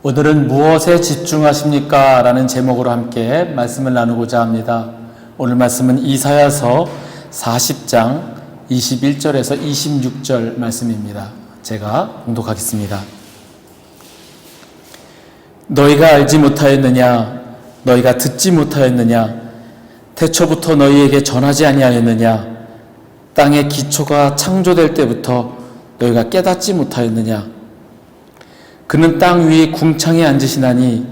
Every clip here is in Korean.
오늘은 무엇에 집중하십니까? 라는 제목으로 함께 말씀을 나누고자 합니다. 오늘 말씀은 이사야서 40장 21절에서 26절 말씀입니다. 제가 공독하겠습니다. 너희가 알지 못하였느냐? 너희가 듣지 못하였느냐? 태초부터 너희에게 전하지 아니하였느냐? 땅의 기초가 창조될 때부터 너희가 깨닫지 못하였느냐? 그는 땅 위에 궁창에 앉으시나니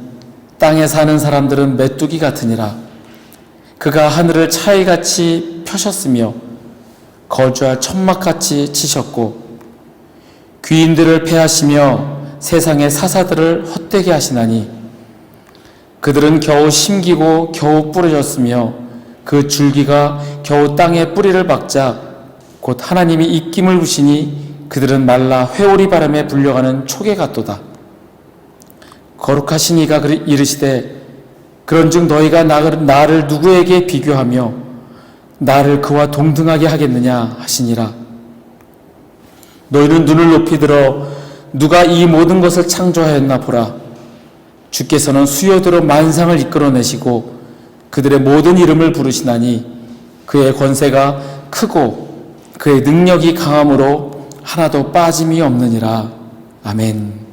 땅에 사는 사람들은 메뚜기 같으니라. 그가 하늘을 차이같이 펴셨으며 거주할 천막같이 치셨고 귀인들을 패하시며 세상의 사사들을 헛되게 하시나니 그들은 겨우 심기고 겨우 뿌려졌으며 그 줄기가 겨우 땅에 뿌리를 박자 곧 하나님이 입김을 부시니 그들은 말라 회오리 바람에 불려가는 초계 같도다. 거룩하신 이가 이르시되 그런즉 너희가 나를 누구에게 비교하며 나를 그와 동등하게 하겠느냐 하시니라. 너희는 눈을 높이 들어 누가 이 모든 것을 창조하였나 보라. 주께서는 수요대로 만상을 이끌어내시고 그들의 모든 이름을 부르시나니 그의 권세가 크고 그의 능력이 강함으로 하나도 빠짐이 없느니라. 아멘.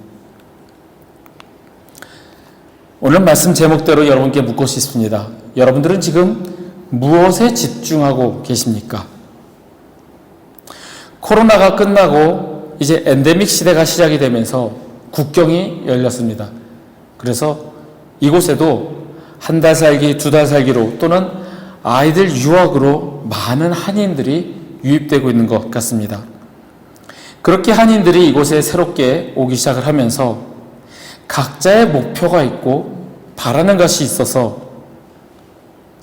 오늘 말씀 제목대로 여러분께 묻고 싶습니다. 여러분들은 지금 무엇에 집중하고 계십니까? 코로나가 끝나고 이제 엔데믹 시대가 시작이 되면서 국경이 열렸습니다. 그래서 이곳에도 한 달 살기, 두 달 살기로 또는 아이들 유학으로 많은 한인들이 유입되고 있는 것 같습니다. 그렇게 한인들이 이곳에 새롭게 오기 시작을 하면서 각자의 목표가 있고 바라는 것이 있어서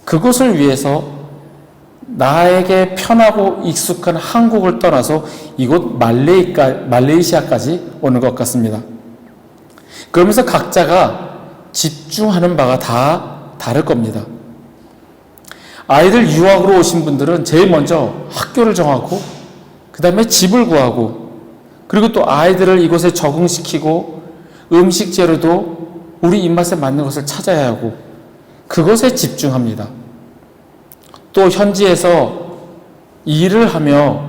그것을 위해서 나에게 편하고 익숙한 한국을 떠나서 이곳 말레이까, 말레이시아까지 오는 것 같습니다. 그러면서 각자가 집중하는 바가 다 다를 겁니다. 아이들 유학으로 오신 분들은 제일 먼저 학교를 정하고, 그 다음에 집을 구하고, 그리고 또 아이들을 이곳에 적응시키고, 음식 재료도 우리 입맛에 맞는 것을 찾아야 하고, 그것에 집중합니다. 또 현지에서 일을 하며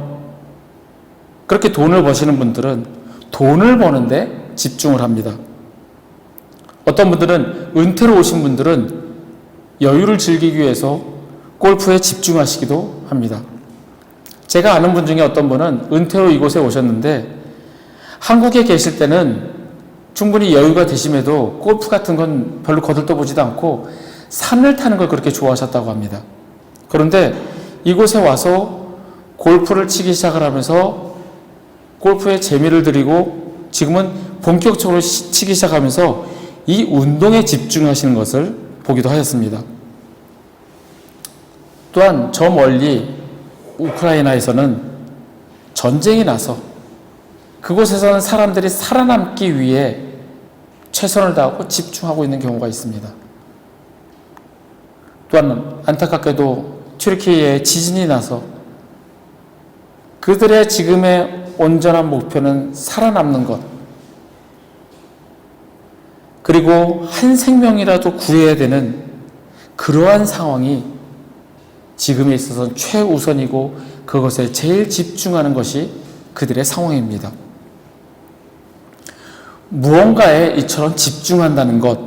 그렇게 돈을 버시는 분들은 돈을 버는데 집중을 합니다. 어떤 분들은 은퇴로 오신 분들은 여유를 즐기기 위해서 골프에 집중하시기도 합니다. 제가 아는 분 중에 어떤 분은 은퇴로 이곳에 오셨는데 한국에 계실 때는 충분히 여유가 되심에도 골프 같은 건 별로 거들떠보지도 않고 산을 타는 걸 그렇게 좋아하셨다고 합니다. 그런데 이곳에 와서 골프를 치기 시작을 하면서 골프에 재미를 들이고 지금은 본격적으로 치기 시작하면서 이 운동에 집중하시는 것을 보기도 하였습니다. 또한 저 멀리 우크라이나에서는 전쟁이 나서 그곳에서는 사람들이 살아남기 위해 최선을 다하고 집중하고 있는 경우가 있습니다. 또한 안타깝게도 튀르키예에 지진이 나서 그들의 지금의 온전한 목표는 살아남는 것. 그리고 한 생명이라도 구해야 되는 그러한 상황이 지금에 있어서 최우선이고 그것에 제일 집중하는 것이 그들의 상황입니다. 무언가에 이처럼 집중한다는 것,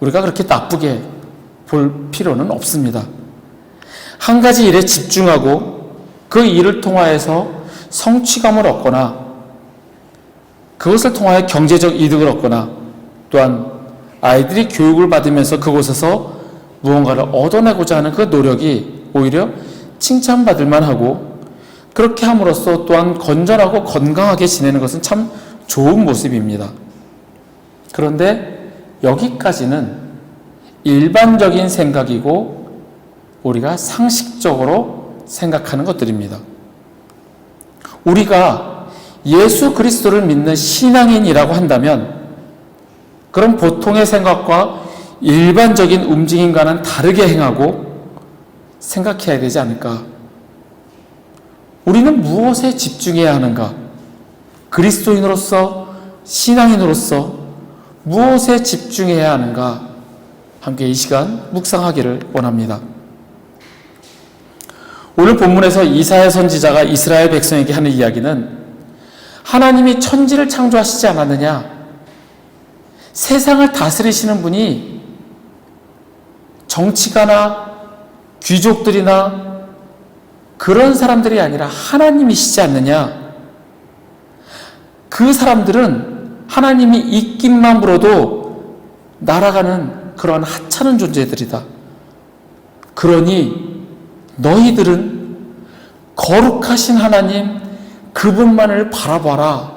우리가 그렇게 나쁘게 볼 필요는 없습니다. 한 가지 일에 집중하고 그 일을 통하여서 성취감을 얻거나 그것을 통하여 경제적 이득을 얻거나 또한 아이들이 교육을 받으면서 그곳에서 무언가를 얻어내고자 하는 그 노력이 오히려 칭찬받을 만하고 그렇게 함으로써 또한 건전하고 건강하게 지내는 것은 참 좋은 모습입니다. 그런데 여기까지는 일반적인 생각이고 우리가 상식적으로 생각하는 것들입니다. 우리가 예수 그리스도를 믿는 신앙인이라고 한다면 그럼 보통의 생각과 일반적인 움직임과는 다르게 행하고 생각해야 되지 않을까? 우리는 무엇에 집중해야 하는가? 그리스도인으로서, 신앙인으로서 무엇에 집중해야 하는가? 함께 이 시간 묵상하기를 원합니다. 오늘 본문에서 이사야 선지자가 이스라엘 백성에게 하는 이야기는 하나님이 천지를 창조하시지 않았느냐? 세상을 다스리시는 분이 정치가나 귀족들이나 그런 사람들이 아니라 하나님이시지 않느냐? 그 사람들은 하나님이 있기만 물어도 날아가는 그러한 하찮은 존재들이다. 그러니 너희들은 거룩하신 하나님 그분만을 바라봐라.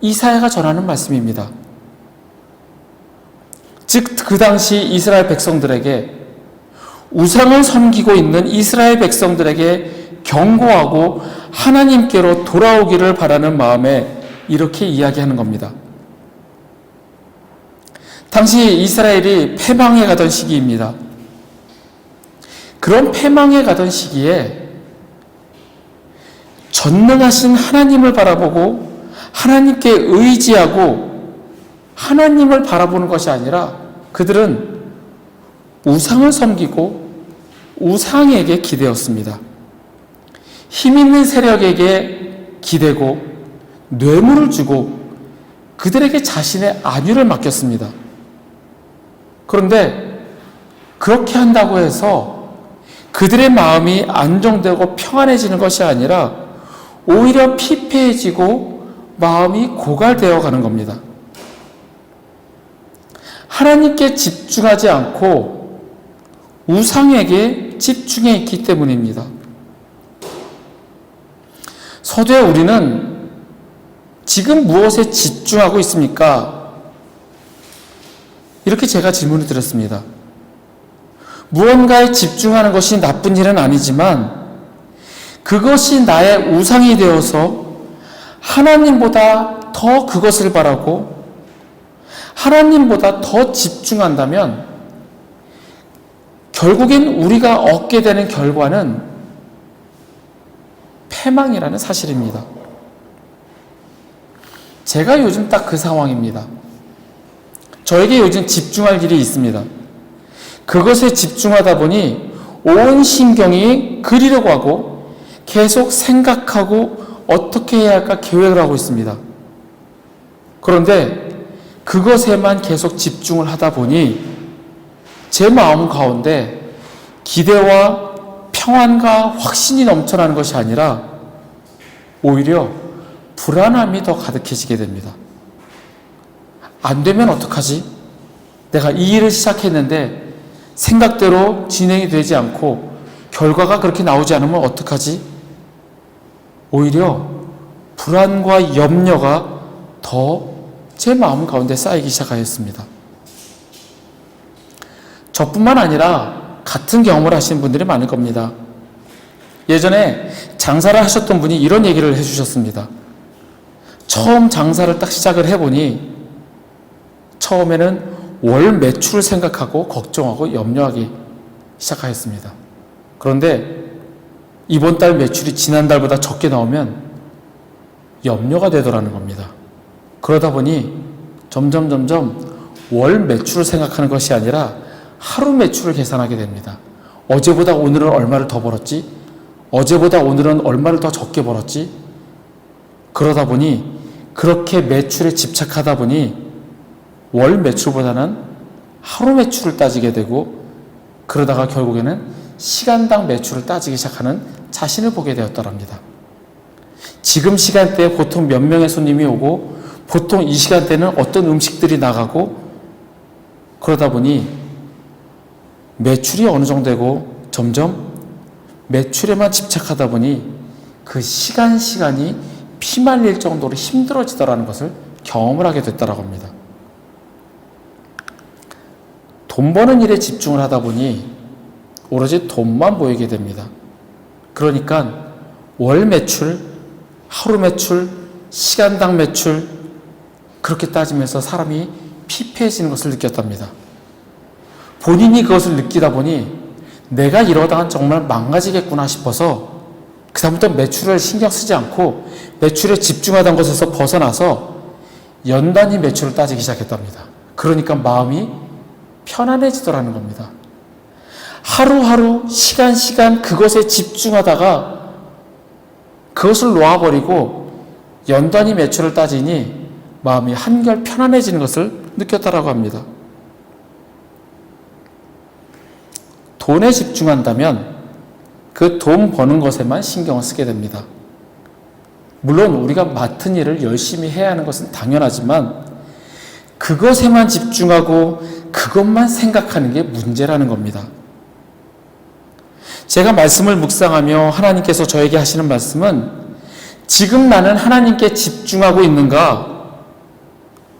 이사야가 전하는 말씀입니다. 즉, 그 당시 이스라엘 백성들에게 우상을 섬기고 있는 이스라엘 백성들에게 경고하고 하나님께로 돌아오기를 바라는 마음에 이렇게 이야기하는 겁니다. 당시 이스라엘이 패망해 가던 시기입니다. 그런 패망해 가던 시기에 전능하신 하나님을 바라보고 하나님께 의지하고 하나님을 바라보는 것이 아니라 그들은 우상을 섬기고 우상에게 기대었습니다. 힘 있는 세력에게 기대고 뇌물을 주고 그들에게 자신의 안위를 맡겼습니다. 그런데 그렇게 한다고 해서 그들의 마음이 안정되고 평안해지는 것이 아니라 오히려 피폐해지고 마음이 고갈되어 가는 겁니다. 하나님께 집중하지 않고 우상에게 집중해 있기 때문입니다. 서두에 우리는 지금 무엇에 집중하고 있습니까? 이렇게 제가 질문을 드렸습니다. 무언가에 집중하는 것이 나쁜 일은 아니지만 그것이 나의 우상이 되어서 하나님보다 더 그것을 바라고 하나님보다 더 집중한다면 결국엔 우리가 얻게 되는 결과는 패망이라는 사실입니다. 제가 요즘 딱 그 상황입니다. 저에게 요즘 집중할 일이 있습니다. 그것에 집중하다 보니 온 신경이 그리려고 하고 계속 생각하고 어떻게 해야 할까 계획을 하고 있습니다. 그런데 그것에만 계속 집중을 하다 보니 제 마음 가운데 기대와 평안과 확신이 넘쳐나는 것이 아니라 오히려 불안함이 더 가득해지게 됩니다. 안 되면 어떡하지? 내가 이 일을 시작했는데 생각대로 진행이 되지 않고 결과가 그렇게 나오지 않으면 어떡하지? 오히려 불안과 염려가 더 제 마음 가운데 쌓이기 시작하였습니다. 저뿐만 아니라 같은 경험을 하시는 분들이 많을 겁니다. 예전에 장사를 하셨던 분이 이런 얘기를 해주셨습니다. 처음 장사를 딱 시작을 해보니 처음에는 월 매출을 생각하고 걱정하고 염려하기 시작하였습니다. 그런데 이번 달 매출이 지난달보다 적게 나오면 염려가 되더라는 겁니다. 그러다 보니 점점 점점 월 매출을 생각하는 것이 아니라 하루 매출을 계산하게 됩니다. 어제보다 오늘은 얼마를 더 벌었지? 어제보다 오늘은 얼마를 더 적게 벌었지? 그러다 보니 그렇게 매출에 집착하다 보니 월 매출보다는 하루 매출을 따지게 되고 그러다가 결국에는 시간당 매출을 따지기 시작하는 자신을 보게 되었더랍니다. 지금 시간대에 보통 몇 명의 손님이 오고 보통 이 시간대는 어떤 음식들이 나가고 그러다 보니 매출이 어느 정도 되고 점점 매출에만 집착하다 보니 그 시간 시간이 피말릴 정도로 힘들어지더라는 것을 경험을 하게 됐다라고 합니다. 돈 버는 일에 집중을 하다 보니 오로지 돈만 보이게 됩니다. 그러니까 월 매출, 하루 매출, 시간당 매출 그렇게 따지면서 사람이 피폐해지는 것을 느꼈답니다. 본인이 그것을 느끼다 보니 내가 이러다간 정말 망가지겠구나 싶어서 그다음부터 매출을 신경 쓰지 않고 매출에 집중하던 것에서 벗어나서 연단위 매출을 따지기 시작했답니다. 그러니까 마음이 편안해지더라는 겁니다. 하루하루 시간 시간 그것에 집중하다가 그것을 놓아버리고 연단위 매출을 따지니 마음이 한결 편안해지는 것을 느꼈다라고 합니다. 돈에 집중한다면 그 돈 버는 것에만 신경을 쓰게 됩니다. 물론 우리가 맡은 일을 열심히 해야 하는 것은 당연하지만 그것에만 집중하고 그것만 생각하는 게 문제라는 겁니다. 제가 말씀을 묵상하며 하나님께서 저에게 하시는 말씀은 지금 나는 하나님께 집중하고 있는가?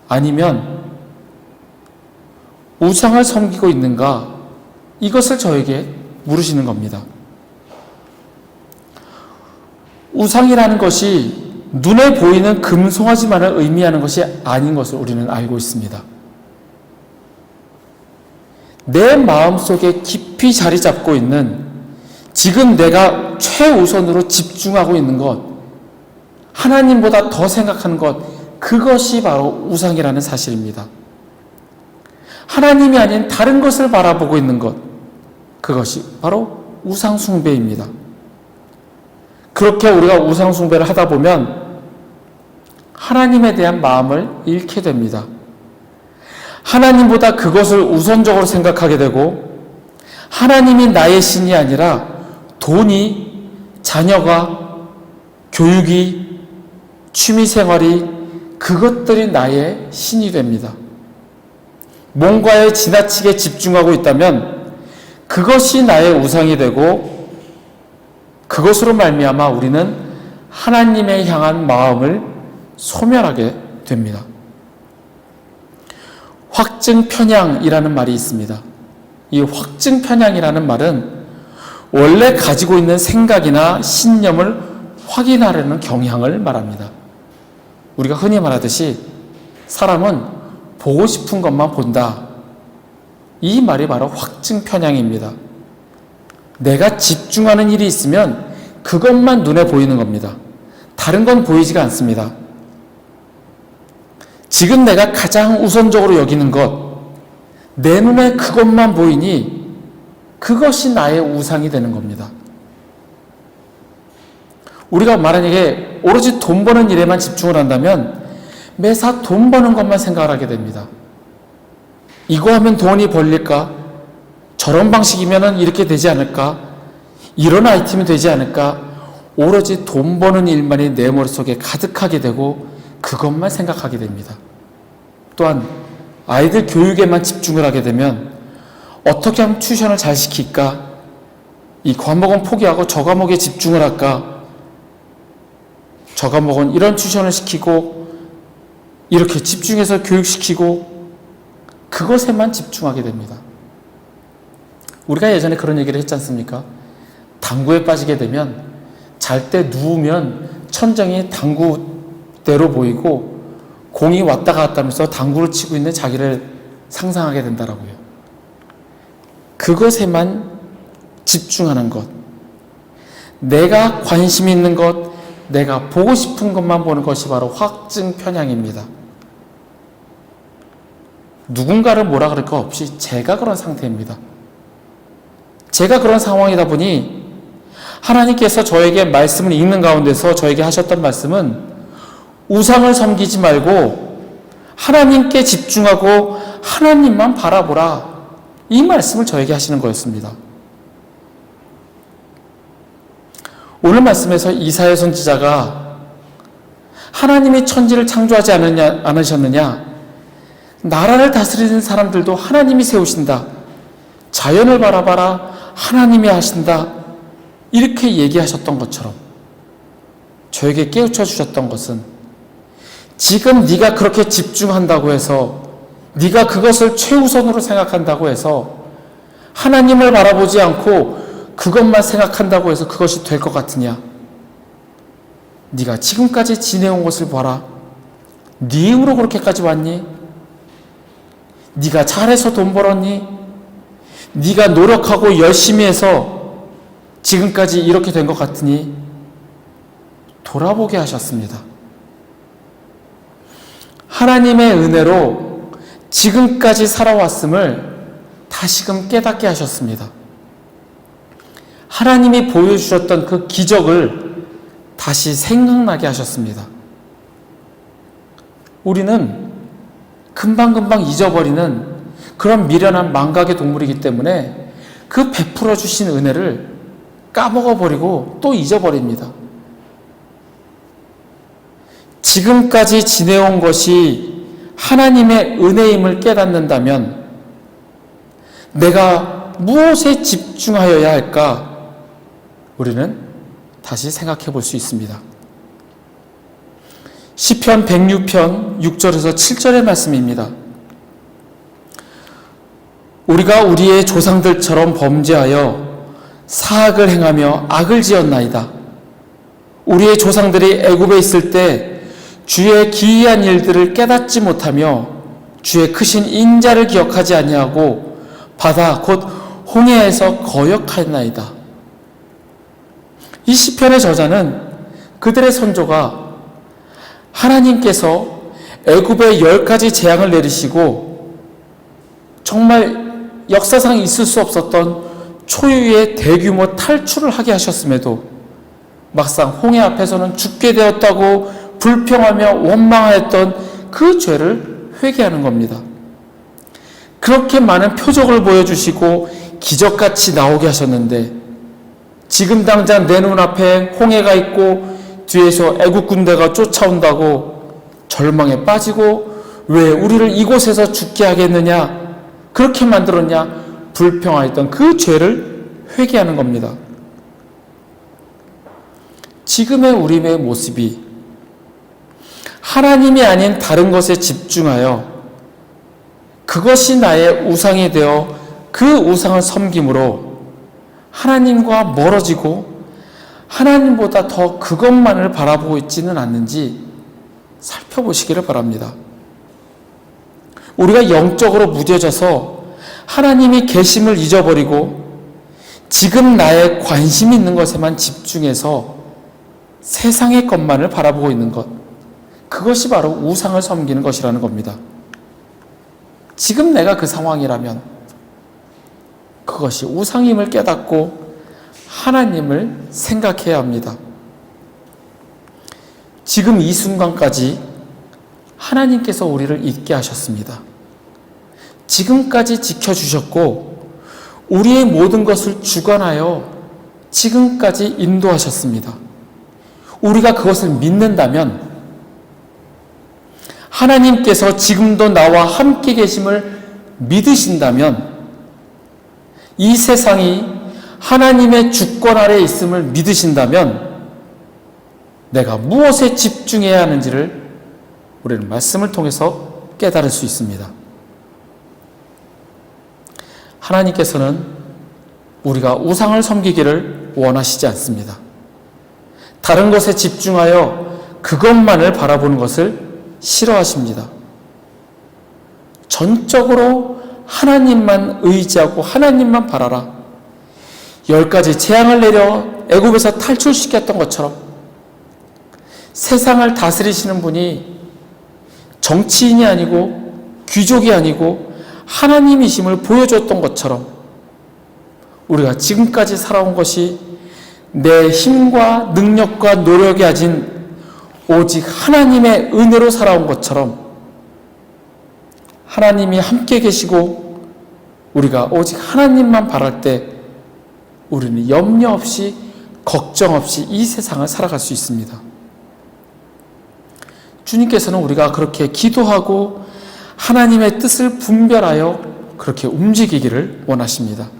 아니면 우상을 섬기고 있는가? 이것을 저에게 물으시는 겁니다. 우상이라는 것이 눈에 보이는 금송아지만을 의미하는 것이 아닌 것을 우리는 알고 있습니다. 내 마음 속에 깊이 자리 잡고 있는 지금 내가 최우선으로 집중하고 있는 것, 하나님보다 더 생각하는 것, 그것이 바로 우상이라는 사실입니다. 하나님이 아닌 다른 것을 바라보고 있는 것, 그것이 바로 우상숭배입니다. 그렇게 우리가 우상숭배를 하다 보면 하나님에 대한 마음을 잃게 됩니다. 하나님보다 그것을 우선적으로 생각하게 되고 하나님이 나의 신이 아니라 돈이, 자녀가, 교육이, 취미생활이 그것들이 나의 신이 됩니다. 뭔가에 지나치게 집중하고 있다면 그것이 나의 우상이 되고 그것으로 말미암아 우리는 하나님의 향한 마음을 소멸하게 됩니다. 확증 편향이라는 말이 있습니다. 이 확증 편향이라는 말은 원래 가지고 있는 생각이나 신념을 확인하려는 경향을 말합니다. 우리가 흔히 말하듯이 사람은 보고 싶은 것만 본다. 이 말이 바로 확증 편향입니다. 내가 집중하는 일이 있으면 그것만 눈에 보이는 겁니다. 다른 건 보이지가 않습니다. 지금 내가 가장 우선적으로 여기는 것, 내 눈에 그것만 보이니 그것이 나의 우상이 되는 겁니다. 우리가 만약에 오로지 돈 버는 일에만 집중을 한다면 매사 돈 버는 것만 생각을 하게 됩니다. 이거 하면 돈이 벌릴까? 저런 방식이면 이렇게 되지 않을까? 이런 아이템이 되지 않을까? 오로지 돈 버는 일만이 내 머릿속에 가득하게 되고 그것만 생각하게 됩니다. 또한 아이들 교육에만 집중을 하게 되면 어떻게 하면 튜션을 잘 시킬까? 이 과목은 포기하고 저 과목에 집중을 할까? 저 과목은 이런 튜션을 시키고 이렇게 집중해서 교육시키고 그것에만 집중하게 됩니다. 우리가 예전에 그런 얘기를 했지 않습니까? 당구에 빠지게 되면 잘 때 누우면 천장이 당구대로 보이고 공이 왔다 갔다 하면서 당구를 치고 있는 자기를 상상하게 된다라고요. 그것에만 집중하는 것. 내가 관심 있는 것, 내가 보고 싶은 것만 보는 것이 바로 확증 편향입니다. 누군가를 뭐라 그럴 거 없이 제가 그런 상태입니다. 제가 그런 상황이다 보니 하나님께서 저에게 말씀을 읽는 가운데서 저에게 하셨던 말씀은 우상을 섬기지 말고 하나님께 집중하고 하나님만 바라보라. 이 말씀을 저에게 하시는 거였습니다. 오늘 말씀에서 이사야 선지자가 하나님이 천지를 창조하지 않느냐, 않으셨느냐? 나라를 다스리는 사람들도 하나님이 세우신다. 자연을 바라봐라. 하나님이 하신다. 이렇게 얘기하셨던 것처럼 저에게 깨우쳐 주셨던 것은 지금 네가 그렇게 집중한다고 해서 네가 그것을 최우선으로 생각한다고 해서 하나님을 바라보지 않고 그것만 생각한다고 해서 그것이 될 것 같으냐? 네가 지금까지 지내온 것을 봐라. 네 힘으로 그렇게까지 왔니? 네가 잘해서 돈 벌었니? 네가 노력하고 열심히 해서 지금까지 이렇게 된 것 같으니 돌아보게 하셨습니다. 하나님의 은혜로 지금까지 살아왔음을 다시금 깨닫게 하셨습니다. 하나님이 보여주셨던 그 기적을 다시 생각나게 하셨습니다. 우리는 금방금방 잊어버리는 그런 미련한 망각의 동물이기 때문에 그 베풀어 주신 은혜를 까먹어버리고 또 잊어버립니다. 지금까지 지내온 것이 하나님의 은혜임을 깨닫는다면 내가 무엇에 집중하여야 할까? 우리는 다시 생각해 볼 수 있습니다. 시편 106편 6절에서 7절의 말씀입니다. 우리가 우리의 조상들처럼 범죄하여 사악을 행하며 악을 지었나이다. 우리의 조상들이 애굽에 있을 때 주의 기이한 일들을 깨닫지 못하며 주의 크신 인자를 기억하지 아니하고 바다 곧 홍해에서 거역하였나이다. 이 시편의 저자는 그들의 선조가 하나님께서 애굽에 열 가지 재앙을 내리시고 정말 역사상 있을 수 없었던 초유의 대규모 탈출을 하게 하셨음에도 막상 홍해 앞에서는 죽게 되었다고 불평하며 원망하였던 그 죄를 회개하는 겁니다. 그렇게 많은 표적을 보여주시고 기적같이 나오게 하셨는데 지금 당장 내 눈앞에 홍해가 있고 뒤에서 애국 군대가 쫓아온다고 절망에 빠지고 왜 우리를 이곳에서 죽게 하겠느냐 그렇게 만들었냐 불평하였던 그 죄를 회개하는 겁니다. 지금의 우리의 모습이 하나님이 아닌 다른 것에 집중하여 그것이 나의 우상이 되어 그 우상을 섬김으로 하나님과 멀어지고 하나님보다 더 그것만을 바라보고 있지는 않는지 살펴보시기를 바랍니다. 우리가 영적으로 무뎌져서 하나님이 계심을 잊어버리고 지금 나의 관심 있는 것에만 집중해서 세상의 것만을 바라보고 있는 것. 그것이 바로 우상을 섬기는 것이라는 겁니다. 지금 내가 그 상황이라면 그것이 우상임을 깨닫고 하나님을 생각해야 합니다. 지금 이 순간까지 하나님께서 우리를 잊게 하셨습니다. 지금까지 지켜주셨고, 우리의 모든 것을 주관하여 지금까지 인도하셨습니다. 우리가 그것을 믿는다면, 하나님께서 지금도 나와 함께 계심을 믿으신다면, 이 세상이 하나님의 주권 아래 있음을 믿으신다면, 내가 무엇에 집중해야 하는지를 우리는 말씀을 통해서 깨달을 수 있습니다. 하나님께서는 우리가 우상을 섬기기를 원하시지 않습니다. 다른 것에 집중하여 그것만을 바라보는 것을 싫어하십니다. 전적으로 하나님만 의지하고 하나님만 바라라. 열 가지 재앙을 내려 애굽에서 탈출시켰던 것처럼 세상을 다스리시는 분이 정치인이 아니고 귀족이 아니고 하나님이심을 보여줬던 것처럼 우리가 지금까지 살아온 것이 내 힘과 능력과 노력이 아진 오직 하나님의 은혜로 살아온 것처럼 하나님이 함께 계시고 우리가 오직 하나님만 바랄 때 우리는 염려 없이 걱정 없이 이 세상을 살아갈 수 있습니다. 주님께서는 우리가 그렇게 기도하고 하나님의 뜻을 분별하여 그렇게 움직이기를 원하십니다.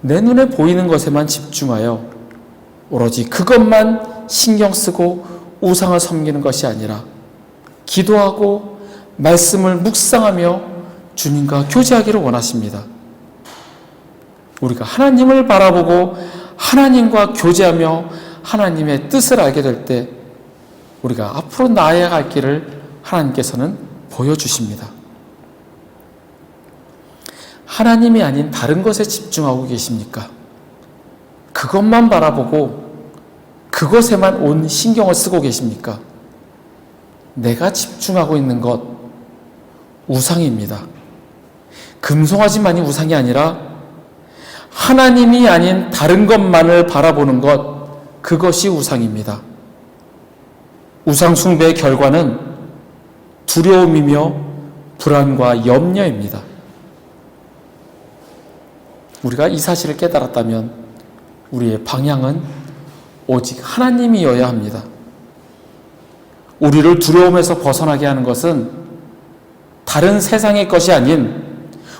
내 눈에 보이는 것에만 집중하여 오로지 그것만 신경 쓰고 우상을 섬기는 것이 아니라 기도하고 말씀을 묵상하며 주님과 교제하기를 원하십니다. 우리가 하나님을 바라보고 하나님과 교제하며 하나님의 뜻을 알게 될 때 우리가 앞으로 나아갈 길을 하나님께서는 보여주십니다. 하나님이 아닌 다른 것에 집중하고 계십니까? 그것만 바라보고 그것에만 온 신경을 쓰고 계십니까? 내가 집중하고 있는 것 우상입니다. 금송아지만이 우상이 아니라 하나님이 아닌 다른 것만을 바라보는 것 그것이 우상입니다. 우상 숭배의 결과는 두려움이며 불안과 염려입니다. 우리가 이 사실을 깨달았다면 우리의 방향은 오직 하나님이어야 합니다. 우리를 두려움에서 벗어나게 하는 것은 다른 세상의 것이 아닌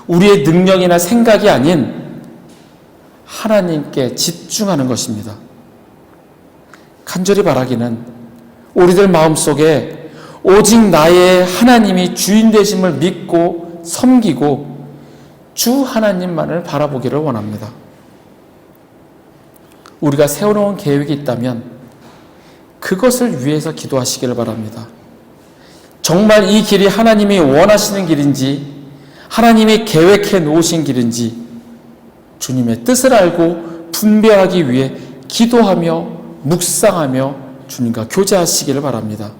우리의 능력이나 생각이 아닌 하나님께 집중하는 것입니다. 간절히 바라기는 우리들 마음속에 오직 나의 하나님이 주인 되심을 믿고 섬기고 주 하나님만을 바라보기를 원합니다. 우리가 세워놓은 계획이 있다면 그것을 위해서 기도하시기를 바랍니다. 정말 이 길이 하나님이 원하시는 길인지, 하나님이 계획해 놓으신 길인지, 주님의 뜻을 알고 분별하기 위해 기도하며 묵상하며 주님과 교제하시기를 바랍니다.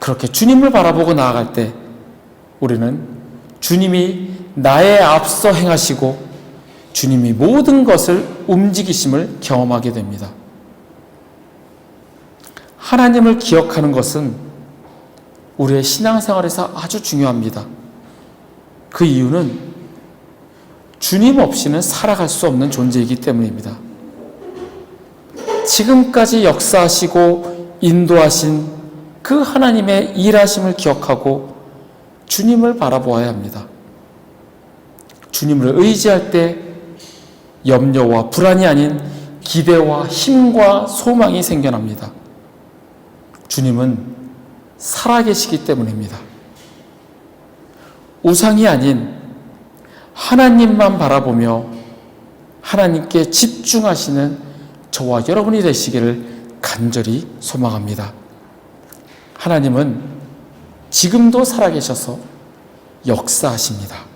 그렇게 주님을 바라보고 나아갈 때 우리는 주님이 나의 앞서 행하시고 주님이 모든 것을 움직이심을 경험하게 됩니다. 하나님을 기억하는 것은 우리의 신앙생활에서 아주 중요합니다. 그 이유는 주님 없이는 살아갈 수 없는 존재이기 때문입니다. 지금까지 역사하시고 인도하신 그 하나님의 일하심을 기억하고 주님을 바라보아야 합니다. 주님을 의지할 때 염려와 불안이 아닌 기대와 힘과 소망이 생겨납니다. 주님은 살아계시기 때문입니다. 우상이 아닌 하나님만 바라보며 하나님께 집중하시는 저와 여러분이 되시기를 간절히 소망합니다. 하나님은 지금도 살아계셔서 역사하십니다.